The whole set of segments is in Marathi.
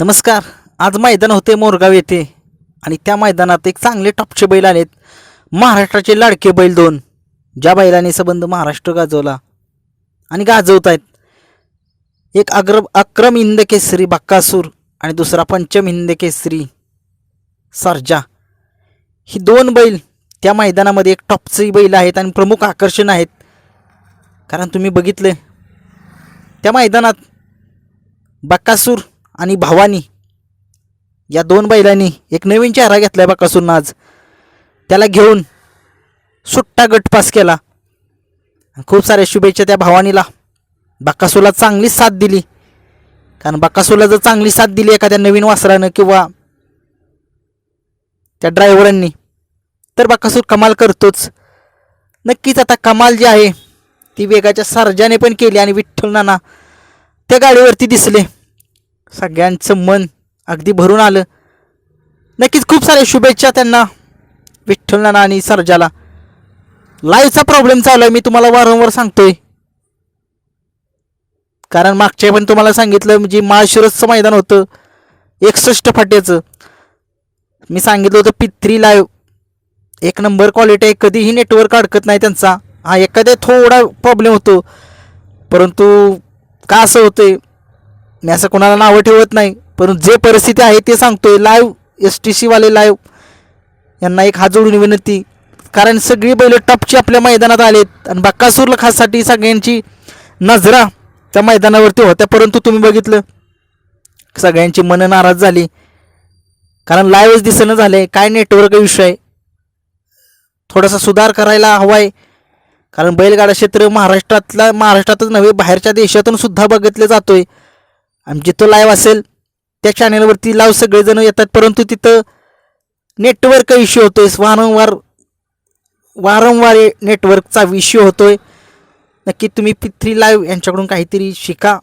नमस्कार. आज मैदान होते मोरगाव येथे. आणि त्या मैदानात एक चांगले टॉपचे बैल आलेत. महाराष्ट्राचे लाडके बैल दोन. ज्या बैलाने संबंध महाराष्ट्र गाजवला आणि गाजवत आहेत एक अग्र अक्रम हिंद केसरी बक्कासूर आणि दुसरा पंचम हिंद केसरी सरजा. ही दोन बैल त्या मैदानामध्ये एक टॉपचे बैल आहेत आणि प्रमुख आकर्षण आहेत. कारण तुम्ही बघितले त्या मैदानात बक्कासूर आणि भावानी या दोन बैलांनी एक नवीन चेहरा घेतला आहे बकासूरनं आज. त्याला घेऊन सुट्टा गटपास केला. खूप साऱ्या शुभेच्छा त्या भावानीला. बाकासूला चांगली साथ दिली. कारण बाकासूला जर चांगली साथ दिली एखाद्या नवीन वासरानं किंवा त्या ड्रायव्हरांनी तर बाकासूर कमाल करतोच. नक्कीच आता कमाल जी आहे ती वेगाच्या सर्जाने पण केली आणि विठ्ठल नाना त्या गाडीवरती दिसले. सगळ्यांचं मन अगदी भरून आलं. नक्कीच खूप साऱ्या शुभेच्छा त्यांना विठ्ठल नाना आणि सर्जाला. लाईव्हचा प्रॉब्लेम चालू आहे मी तुम्हाला वारंवार सांगतोय. कारण मागच्या पण तुम्हाला सांगितलं म्हणजे माळशिरसचं मैदान होतं एकसष्ट फाट्याचं. मी सांगितलं होतं पित्री लाईव्ह एक नंबर क्वालिटी आहे कधीही नेटवर्क अडकत नाही त्यांचा. हा एखाद्या थोडा प्रॉब्लेम होतो. परंतु का असं होतंय? मी असं कोणाला नावं ठेवत नाही परंतु जे परिस्थिती आहे ते सांगतोय. लाईव्ह एस टी सीवाले लाईव्ह यांना एक हात जोडून विनंती. कारण सगळी बैल टॉपची आपल्या मैदानात आलेत. आणि बक्कासूरला खाससाठी सगळ्यांची नजरा त्या मैदानावरती होत्या परंतु तुम्ही बघितलं सगळ्यांची मनं नाराज झाली. कारण लाईव्हच दिसणं आहे काय नेटवर्क विषय आहे? थोडासा सुधार करायला हवा आहे कारण बैलगाडा क्षेत्र महाराष्ट्रातला महाराष्ट्रातच नव्हे बाहेरच्या देशातून सुद्धा बघितलं जातोय. आणि जिथं लाईव्ह असेल त्या चॅनेलवरती लाईव्ह सगळेजण येतात परंतु तिथं नेटवर्क इश्यू होतोय वारंवार वारंवार नेटवर्कचा इश्यू होतोय. नक्की तुम्ही पिथ्री लाईव्ह यांच्याकडून काहीतरी शिका.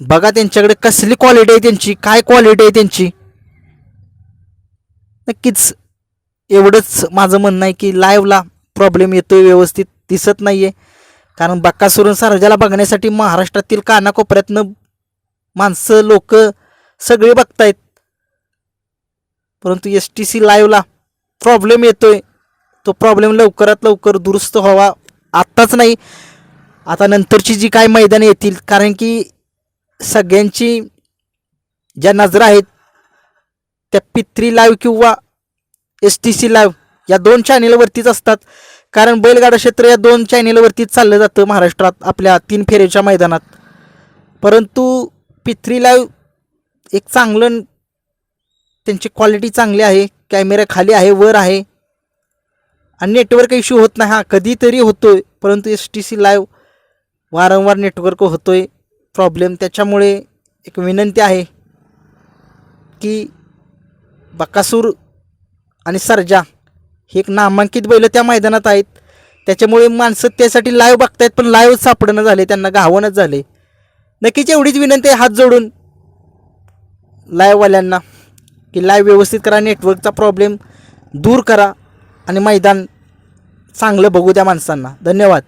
बघा त्यांच्याकडे कसली क्वालिटी आहे त्यांची काय क्वालिटी आहे त्यांची. नक्कीच एवढंच माझं म्हणणं आहे की लाईव्हला प्रॉब्लेम येतोय व्यवस्थित दिसत नाही आहे कारण बक्कासुरून सरजाला बघण्यासाठी महाराष्ट्रातील कानाकोपऱ्यातनं माणसं लोक सगळे बघतायत. परंतु एस टी सी लाईव्हला प्रॉब्लेम येतोय. तो प्रॉब्लेम लवकरात लवकर दुरुस्त व्हावा. आत्ताच नाही आता नंतरची जी काय मैदानं येतील कारण की सगळ्यांची ज्या नजरा आहेत त्या पित्री लाईव्ह किंवा एस टी सी लाईव्ह या दोन चॅनेलवरतीच असतात. कारण बैलगाडा क्षेत्र या दोन चॅनेलवरतीच चाललं जातं महाराष्ट्रात आपल्या तीन फेरीच्या मैदानात. परंतु पित्री लाईव्ह एक चांगलं त्यांची क्वालिटी चांगली आहे कॅमेरा खाली आहे वर आहे. आणि नेटवर्क इश्यू होत नाही. हा कधीतरी होतो आहे परंतु एस टी सी लाईव्ह वारंवार नेटवर्क होतो आहे प्रॉब्लेम त्याच्यामुळे एक विनंती आहे की बकासूर आणि सर्जा हे एक नामांकित बैल त्या मैदानात आहेत. त्याच्यामुळे माणसं त्यासाठी लाईव्ह बघतायत पण लाईव्ह सापडणं झाले त्यांना गावणच झाले नक्कीच एवढीच विनंती आहे हात जोडून. लाईव्हवाल्यांना की लाईव्ह व्यवस्थित करा नेटवर्कचा प्रॉब्लेम दूर करा आणि मैदान चांगलं बघू त्या माणसांना. धन्यवाद.